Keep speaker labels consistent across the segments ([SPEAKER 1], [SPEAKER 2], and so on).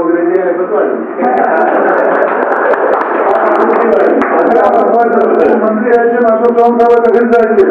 [SPEAKER 1] डोंगरेची ऐकत वाढली
[SPEAKER 2] मंत्री यायचे जायचे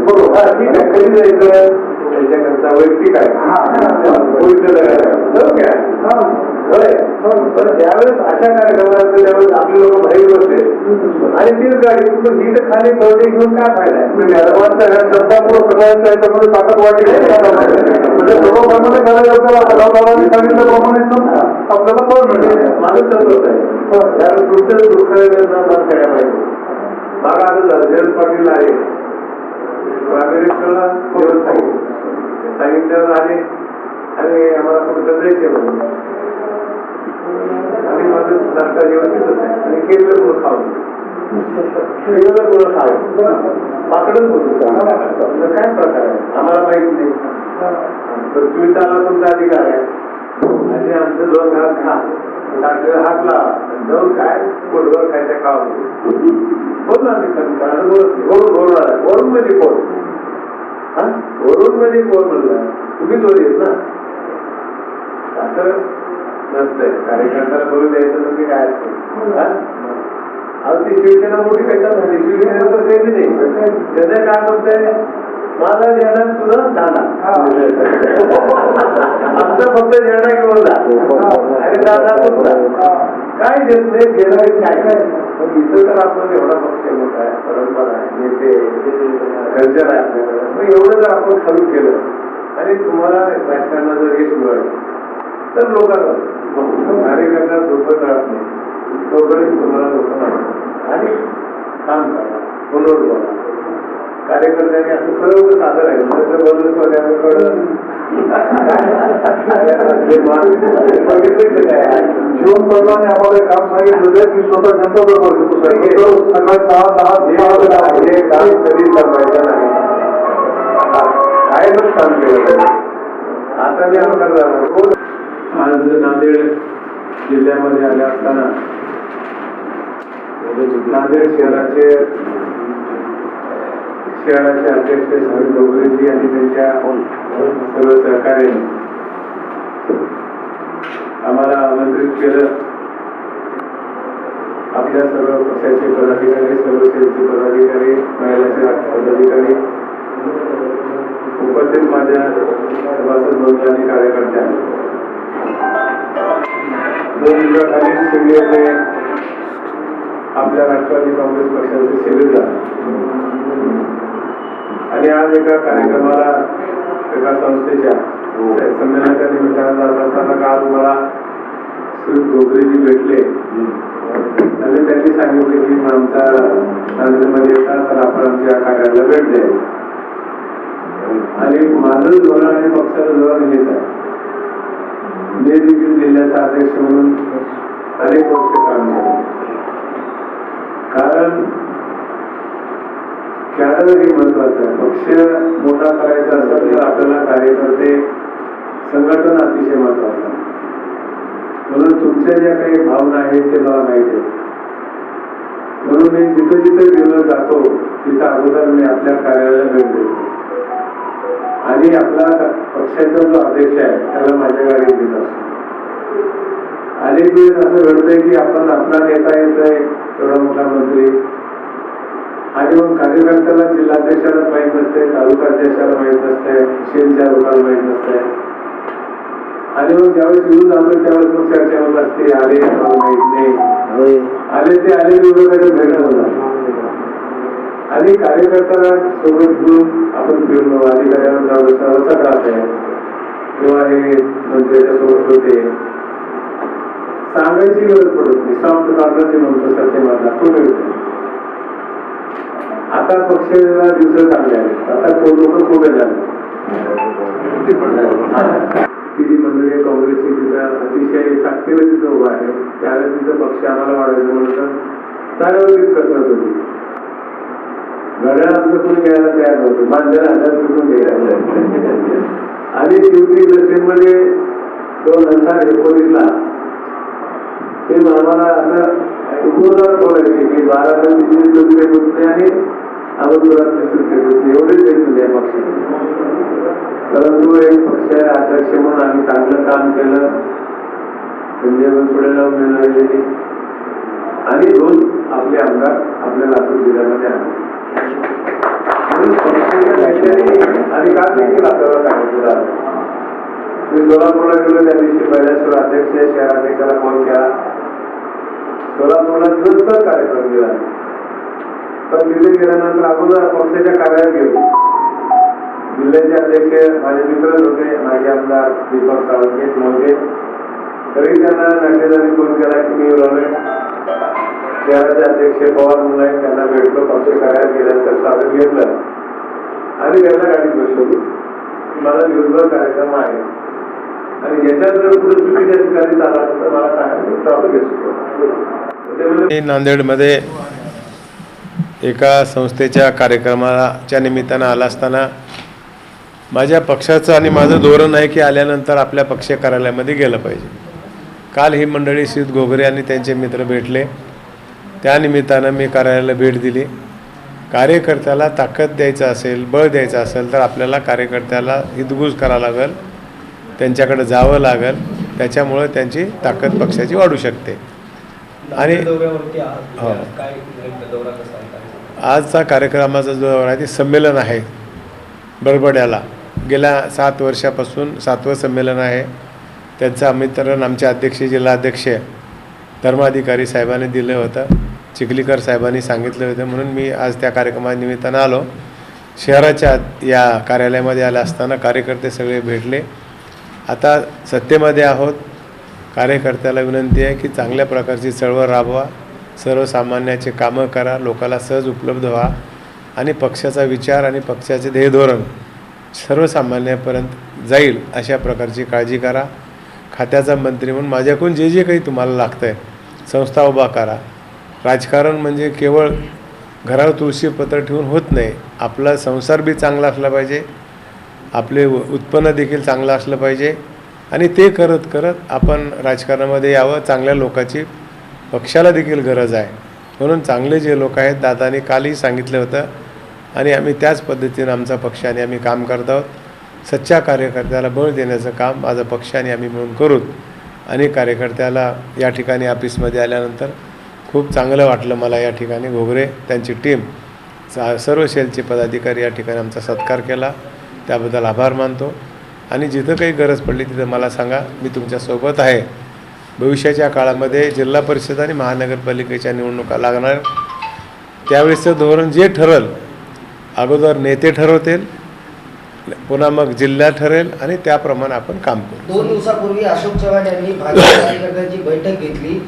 [SPEAKER 1] बरोबर ठीक आहे. कधी जायचं त्याच्याकरता वैयक्तिक आहे. भविष्य बरं काय होय पण ज्यावेळेस अशा कार्यक्रमाला त्यावेळेस आपले लोक बाहेर बसले. आणि तीच गाडी पण ही तर खाली बळते घेऊन काय फायदा आहे?
[SPEAKER 2] मॅडमांच्या ह्या शब्दामुळे सगळ्यांच्या याच्यामध्ये ताकद वाढली म्हणजे सर्वप्रमाणे करायला आपल्याला सांगितल्याप्रमाणे एकदम आपल्याला फळ मिळेल
[SPEAKER 1] माझं तत्वच आहे. त्यावेळेस तुमचं दुःख सगळ्या माहिती माग आता झालं. जयंत पाटील आहे. अमेरिकेला जेवण सांगितलं. आले. आणि आम्हाला कुठं जायचे म्हणून आणि माझं नाश्ता जेवण तिथंच आहे. आणि केलेलं गुळ खावं केलेलं गुळ खावं पाकडच बोलतो काय प्रकार आहे? आम्हाला माहीत नाही. तर तुम्ही चालला तुमचा अधिकार आहे. आणि आमचं दोन घास खा. ताटलेला हात लावा जाऊन काय? पोटभर खायचं खावा बोल हो ना आम्ही बोलत नाही. हो, हो, वरून वरून आला वरून म्हणजे कोण? हा? वरून म्हणजे कोण म्हणलं? तुम्हीच वर येत ना? असं नसतंय कार्यकर्त्याला बोलू द्यायचं म्हणजे काय असतं? हा? अहो ती शिवसेना मोठी कशा झाली? शिवसेना तर काही नाही. त्याचं काय म्हणतंय माझा झेंडा तुझा दादा आमचा फक्त झेंडा घेऊन जा आणि दादा तुझा काय देत नाही घेणार काय काय? मग इथं तर आपण एवढा पक्ष मोठा आहे परंपरा आहे नेते कल्चर आहे. आपल्याकडे मग एवढं जर आपण खालू केलं आणि तुम्हाला राजकारणात जर यश मिळालं. तर लोकांना. कार्यकर्ता झोपत राहत नाही. तोपर्यंत तुम्हाला लोक आणि काम करा. कार्यकर्त्यांनी असं सर्व सादर आहे. बघितलं काय
[SPEAKER 2] जीवन प्रधाने आम्हाला काम सांगितलं की स्वतः जनता दरबार घेतो सहा दहा दहा
[SPEAKER 1] हे काम कधी संपायचं नाही. कायमच काम केलं. आता मी आमदार झालो. आज नांदेड जिल्ह्यामध्ये आले असताना नांदेड शहराचे शहराचे अध्यक्ष साहेब डोंगरेजी आणि त्यांच्या सर्व सहकार्याने आम्हाला आमंत्रित केलं. आपल्या सर्व पक्षाचे पदाधिकारी सर्व सेलचे पदाधिकारी महिलाचे पदाधिकारी उपस्थित माझ्या सभासद बंधू कार्यकर्त्या दोन दिवसाखाली शिबिरने आपल्या राष्ट्रवादी काँग्रेस पक्षाचे झालं आणि आज एका कार्यक्रमाला एका संस्थेच्या संमेलनाच्या निमित्तानं जात असताना काल मला श्री डोगरेजी भेटले. आणि त्यांनी सांगितले की आमचा नांदेडमध्ये येतात तर आपण आमच्या कार्यालयाला भेट द्यायला आणि माझं धोरण आणि पक्षाचं धोरण कॅडर महत्वाचं आहे. पक्ष मोठा करायचा असेल तर आपल्याला कार्यकर्ते संघटन अतिशय महत्वाचं आहे. म्हणून तुमच्या ज्या काही भावना आहेत ते मला माहिती आहे म्हणून मी जिथं जिथं गेलो जातो तिथं अगोदर मी आपल्या कार्यालयाला भेट देतो. आणि आपला पक्षाचा जो अध्यक्ष आहे त्याला माझ्या गाडीत देत असतो. अनेक वेळेस असं घडतंय की आपण आपला नेता येतोय एवढा मोठा मंत्री आणि मग कार्यकर्त्याला जिल्हाध्यक्षाला माहीत नसते तालुकाध्यक्षाला माहीत नसते शेनच्या लोकांना माहीत नसते. आणि मग ज्यावेळेस येऊन जातो त्यावेळेस मग चर्चा होत असते आले मला माहीत नाही. आले ते आले विरोधाच्या भेट होतात आणि कार्यकर्त्याला सोबत घेऊन आपण फिरलो अधिकाऱ्याला जाऊ सर्वचा त्रास आहे. किंवा हे मंत्र्याच्या सोबत होते. सांगायची गरज पडत नाही. सॉफ्ट जे म्हणतो सत्यमाला तो मिळतो? आता पक्षाला दिवस चांगले आहेत. आता को लोक खूप झाले ती जी मंडळी काँग्रेसची तिथं अतिशय ताकदीने तिथं उभं आहे. त्यावेळेस तिथं पक्ष आम्हाला वाढायचं म्हणलं त्यावेळेस कसरत होती. घड्या आमचं कोणी घ्यायला तयार नव्हतं. मांजर हजार कुठून घ्यायला आणि शेवटी इलेक्शनमध्ये दोन हजार एकोणीसला ते आम्हाला असं उपोषण बोलायचे की बारा पंचवीस रुपये होत आणि अगोदरात होत नाही एवढेच येत नाही या
[SPEAKER 3] परंतु एक पक्ष अध्यक्ष म्हणून आम्ही चांगलं काम केलं संजय बनसोडेला उमेदवारी दिली आणि दोन आपले आमदार आपल्या लातूर जिल्ह्यामध्ये आले म्हणून पक्षाच्या आणि काल देखील आपल्याला सांगितलं झालं मी सोलापूरला गेलो त्या दिवशी पहिल्या अध्यक्ष शहराध्यक्षाला फोन केला सोलापूरला दिवसभर कार्यक्रम दिला. पण तिथे गेल्यानंतर अगोदर पक्षाच्या कार्यालयात गेलो. जिल्ह्याचे अध्यक्ष माझे मित्रच होते माझे आमदार दीपक साळुंके नव्हते तरी त्यांना नक्षेदारी फोन केला की मी रोले शहराचे अध्यक्ष पवार म्हणून आहेत त्यांना भेटलो पक्ष कार्यालयात गेल्यानंतर साधन घेतलं. आणि त्यांना गाडीत बसवली. माझा दिवसभर कार्यक्रम आहे. आणि याच्यात जर कुठं चुकीच्या ठिकाणी चालला तर मला सांगा मी ट्रॉफिक
[SPEAKER 1] नांदेडमध्ये एका संस्थेच्या कार्यक्रमाच्या निमित्तानं आला असताना माझ्या पक्षाचं आणि माझं धोरण आहे की आल्यानंतर आपल्या पक्ष कार्यालयामध्ये गेलं पाहिजे. काल ही मंडळी श्रीत घोगरे आणि त्यांचे मित्र भेटले. त्या निमित्तानं मी कार्यालयाला भेट दिली. कार्यकर्त्याला ताकद द्यायचं असेल बळ द्यायचं असेल तर आपल्याला कार्यकर्त्याला हितगुज करावं लागेल त्यांच्याकडे जावं लागेल त्याच्यामुळं त्यांची ताकद पक्षाची वाढू शकते. आणि हो. आजचा कार्यक्रमाचा जो आहे ते संमेलन आहे बडबड्याला गेल्या सात वर्षापासून सातवं संमेलन आहे. त्यांचं आमंत्रण आमचे अध्यक्ष जिल्हाध्यक्ष धर्माधिकारी साहेबांनी दिलं होतं. चिखलीकर साहेबांनी सांगितलं होतं. म्हणून मी आज त्या कार्यक्रमानिमित्तानं आलो. शहराच्या या कार्यालयामध्ये आलं असताना कार्यकर्ते सगळे भेटले. आता सत्तेमध्ये आहोत. कार्यकर्त्याला विनंती आहे की चांगल्या प्रकारची चळवळ राबवा. सर्वसामान्याचे कामं करा लोकाला सहज उपलब्ध व्हा आणि पक्षाचा विचार आणि पक्षाचे ध्येय धोरण सर्वसामान्यापर्यंत जाईल अशा प्रकारची काळजी करा. खात्याचा मंत्री म्हणून माझ्याकडून जे जे काही तुम्हाला लागतं आहे संस्था उभा करा. राजकारण म्हणजे केवळ घरावर तुळशीपत्र ठेवून होत नाही आपला संसार बी चांगला असला पाहिजे आपले उत्पन्न देखील चांगलं असलं पाहिजे आणि ते करत करत आपण राजकारणामध्ये यावं चांगल्या लोकाची पक्षाला देखील गरज आहे. म्हणून चांगले जे लोक आहेत दादाने कालही सांगितलं होतं. आणि आम्ही त्याच पद्धतीनं आमचा पक्षाने आम्ही काम करत आहोत. सच्च्या कार्यकर्त्याला बळ देण्याचं काम माझा पक्षाने आम्ही मिळून करूत. आणि कार्यकर्त्याला या ठिकाणी ऑफिसमध्ये आल्यानंतर खूप चांगलं वाटलं मला या ठिकाणी घोगरे त्यांची टीम चा सर्व शेलचे पदाधिकारी या ठिकाणी आमचा सत्कार केला. त्याबद्दल आभार मानतो. आणि जिथं काही गरज पडली तिथं मला सांगा मी तुमच्यासोबत आहे. भविष्याच्या काळामध्ये जिल्हा परिषद आणि महानगरपालिकेच्या निवडणुका लागणार. त्यावेळेचं धोरण जे ठरल अगोदर नेते ठरवतील पुन्हा मग जिल्हा ठरेल आणि त्याप्रमाणे आपण काम करू.
[SPEAKER 4] दोन दिवसापूर्वी अशोक चव्हाण यांनी भाजप कार्यकर्त्यांची बैठक घेतली.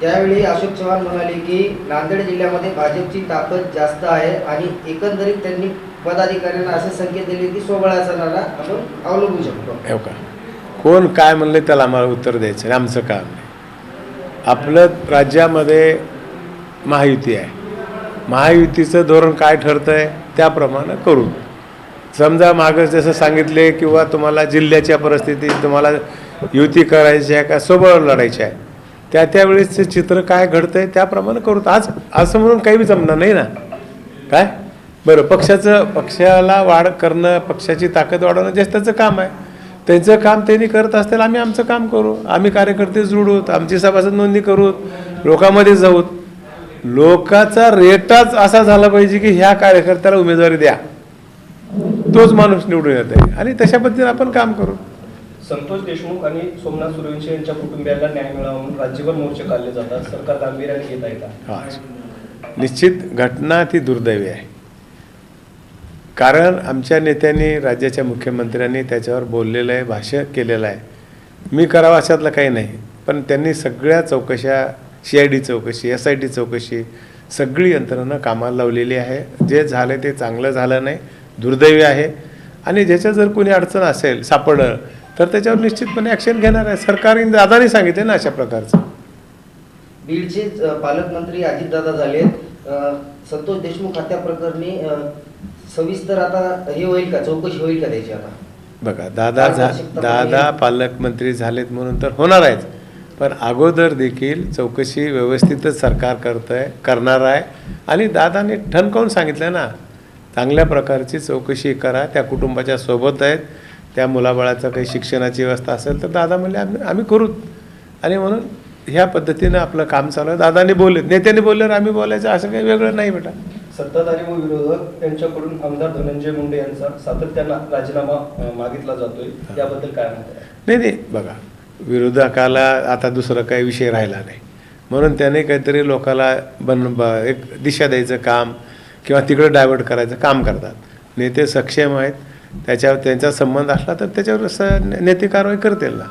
[SPEAKER 4] त्यावेळी अशोक चव्हाण म्हणाले की नांदेड जिल्ह्यामध्ये भाजपची ताकद जास्त आहे आणि एकंदरीत त्यांनी पदाधिकाऱ्यांना असे संकेत दिले की सोबळाचा नारा आपण अवलंबू शकतो.
[SPEAKER 1] हो कोण काय म्हणले त्याला आम्हाला उत्तर द्यायचं आहे. आमचं काम आपलं राज्यामध्ये महायुती आहे. महायुतीचं धोरण काय ठरतं आहे त्याप्रमाणे करू. समजा मागं जसं सांगितले किंवा तुम्हाला जिल्ह्याच्या परिस्थितीत तुम्हाला युती करायची आहे का सोबळ लढायची आहे त्या त्यावेळेसचं चित्र काय घडतं आहे त्याप्रमाणे करू. आज असं म्हणून काही बी जमणार नाही ना. काय? बरं पक्षाचं पक्षाला वाढ करणं पक्षाची ताकद वाढवणं जे त्याचं काम आहे. त्यांचं काम त्यांनी करत असतील आम्ही आमचं काम करू. आम्ही कार्यकर्ते जोडूत आमची सभासद नोंदणी करूत लोकांमध्ये जाऊत. लोकाचा रेटाच असा झाला पाहिजे की ह्या कार्यकर्त्याला उमेदवारी द्या. तोच माणूस निवडून येत आहे आणि तशा पद्धतीने आपण काम करू.
[SPEAKER 5] संतोष देशमुख आणि सोमनाथ सूर्यवंशी यांच्या कुटुंबियांना न्याय मिळावा म्हणून राज्यभर मोर्चे काढले जातात. सरकार गांभीर्याने घेत आहे का?
[SPEAKER 1] निश्चित घटना ती दुर्दैवी आहे. कारण आमच्या नेत्यांनी राज्याच्या मुख्यमंत्र्यांनी त्याच्यावर बोललेलं आहे भाष्य केलेलं आहे. मी करावं अशातलं काही नाही पण त्यांनी सगळ्या चौकशा सी आय डी चौकशी एस आय टी चौकशी सगळी यंत्रणा कामाला लावलेली आहे. जे झालं ते चांगलं झालं नाही दुर्दैवी आहे. आणि ज्याच्या जर कोणी अडचण असेल सापडलं तर त्याच्यावर निश्चितपणे ॲक्शन घेणार आहे. सरकारने दादाने सांगितले ना अशा प्रकारचं.
[SPEAKER 4] बीडचे पालकमंत्री अजितदादा झाले संतोष देशमुख हत्या प्रकरणी सविस्तर आता हे होईल का? चौकशी होईल का त्याची आता?
[SPEAKER 1] बघा दादा झा दादा पालकमंत्री झालेत म्हणून तर होणार आहेत. पण अगोदर देखील चौकशी व्यवस्थितच सरकार करतं आहे करणार आहे. आणि दादाने ठणकावून सांगितलं ना? चांगल्या प्रकारची चौकशी करा त्या कुटुंबाच्या सोबत आहेत. त्या मुलाबाळाचं काही शिक्षणाची व्यवस्था असेल तर दादा म्हणले आम्ही आम्ही करूत. आणि म्हणून ह्या पद्धतीनं आपलं काम चालू आहे. दादाने बोलले नेत्याने बोलल्यावर आम्ही बोलायचं असं काही वेगळं नाही बेटा.
[SPEAKER 5] सत्ताधारी व विरोधक यांच्याकडून आमदार धनंजय मुंडे यांचा सातत्यानं राजीनामा मागितला जातोय. याबद्दल काय म्हणताय
[SPEAKER 1] नाही नाही बघा विरोधकाला आता दुसरा काही विषय राहिला नाही. म्हणून त्याने काहीतरी लोकाला बन ब एक दिशा द्यायचं काम किंवा तिकडं डायव्हर्ट करायचं काम करतात. नेते सक्षम आहेत त्याच्यावर त्यांचा संबंध असला तर त्याच्यावर स नेते कारवाई करतील ना.